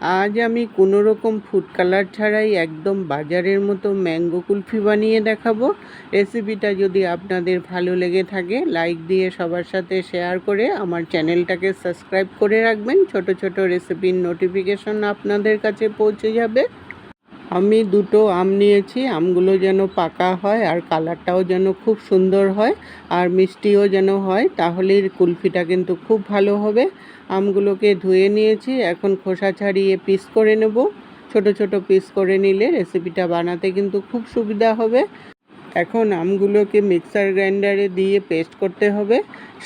আজ আমি কোনো রকম ফুড কালার ছাড়াই একদম বাজারের মতো ম্যাঙ্গো কুলফি বানিয়ে দেখাবো। রেসিপিটা যদি আপনাদের ভালো লেগে থাকে লাইক দিয়ে সবার সাথে শেয়ার করে আমার চ্যানেলটাকে সাবস্ক্রাইব করে রাখবেন। ছোট ছোট রেসিপির নোটিফিকেশন আপনাদের কাছে পৌঁছে যাবে। আমি দুটো আম নিয়েছি, আমগুলো যেন পাকা হয় আর কালারটাও যেন খুব সুন্দর হয় আর মিষ্টিও যেন হয়, তাহলেই কুলফিটা কিন্তু খুব ভালো হবে। আমগুলোকে ধুয়ে নিয়েছি, এখন খোসা ছাড়িয়ে পিস করে নেব। ছোট ছোট পিস করে নিলে রেসিপিটা বানাতে কিন্তু খুব সুবিধা হবে। এখন আমগুলোকে মিক্সার গ্রাইন্ডারে দিয়ে পেস্ট করতে হবে।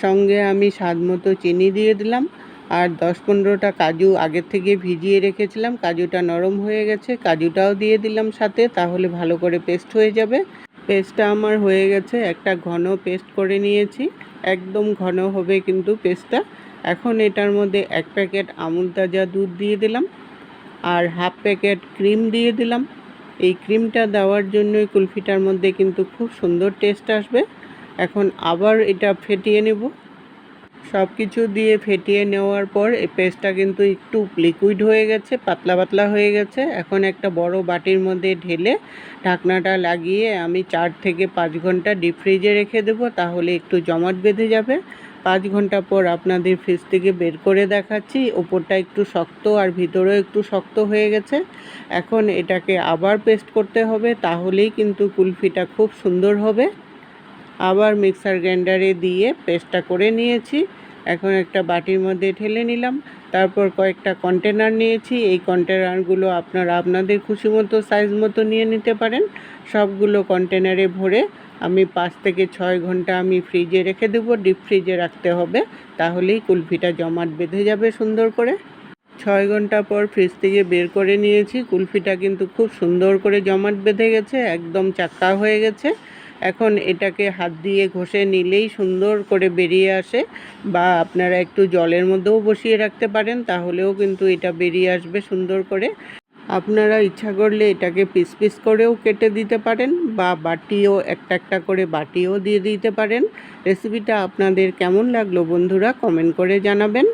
সঙ্গে আমি স্বাদ মতো চিনি দিয়ে দিলাম। আর দশ পনেরোটা কাজু আগের থেকে ভিজিয়ে রেখেছিলাম, কাজুটা নরম হয়ে গেছে, কাজুটাও দিয়ে দিলাম সাথে, তাহলে ভালো করে পেস্ট হয়ে যাবে। পেস্টটা আমার হয়ে গেছে, একটা ঘন পেস্ট করে নিয়েছি, একদম ঘন হবে কিন্তু পেস্টটা। এখন এটার মধ্যে এক প্যাকেট আমুল তাজা দুধ দিয়ে দিলাম, আর হাফ প্যাকেট ক্রিম দিয়ে দিলাম। এই ক্রিমটা দেওয়ার জন্যই কুলফিটার মধ্যে কিন্তু খুব সুন্দর টেস্ট আসবে। এখন আবার এটা ফেটিয়ে নেব। সব কিছু দিয়ে ফেটিয়ে নেওয়ার পর এই পেস্টটা কিন্তু একটু লিকুইড হয়ে গেছে, পাতলা পাতলা হয়ে গেছে। এখন একটা বড় বাটির মধ্যে ঢেলে ঢাকনাটা লাগিয়ে আমি চার থেকে পাঁচ ঘণ্টা ডিপ ফ্রিজে রেখে দেবো, তাহলে একটু জমাট বেঁধে যাবে। পাঁচ ঘণ্টা পর আপনাদের ফ্রিজ থেকে বের করে দেখাচ্ছি। ওপরটা একটু শক্ত আর ভিতরেও একটু শক্ত হয়ে গেছে। এখন এটাকে আবার পেস্ট করতে হবে, তাহলেই কিন্তু কুলফিটা খুব সুন্দর হবে। আবার মিক্সার গ্রাইন্ডারে দিয়ে পেস্টটা করে নিয়েছি। এখন একটা বাটির মধ্যে ঢেলে নিলাম। তারপর কয়েকটা কন্টেনার নিয়েছি। এই কন্টেনারগুলো আপনারা আপনাদের খুশি মতো, সাইজ মতো নিয়ে নিতে পারেন। সবগুলো কন্টেনারে ভরে আমি পাঁচ থেকে ছয় ঘণ্টা আমি ফ্রিজে রেখে দেবো। ডিপ ফ্রিজে রাখতে হবে। তাহলেই কুলফিটা জমাট বেঁধে যাবে সুন্দর করে। ছয় ঘণ্টা পর ফ্রিজ থেকে বের করে নিয়েছি। কুলফিটা কিন্তু খুব সুন্দর করে জমাট বেঁধে গেছে। একদম চাক্কা হয়ে গেছে। এখন এটাকে হাত দিয়ে ঘষে নিলেই সুন্দর করে বেরিয়ে আসে বা আপনারা একটু জলের মধ্যেও বসিয়ে রাখতে পারেন, তাহলেও কিন্তু এটা বেরিয়ে আসবে সুন্দর করে। আপনারা ইচ্ছা করলে এটাকে পিস পিস করেও কেটে দিতে পারেন বা বাটিও একটা একটা করে বাটিও দিয়ে দিতে পারেন। রেসিপিটা আপনাদের কেমন লাগল বন্ধুরা কমেন্ট করে জানাবেন।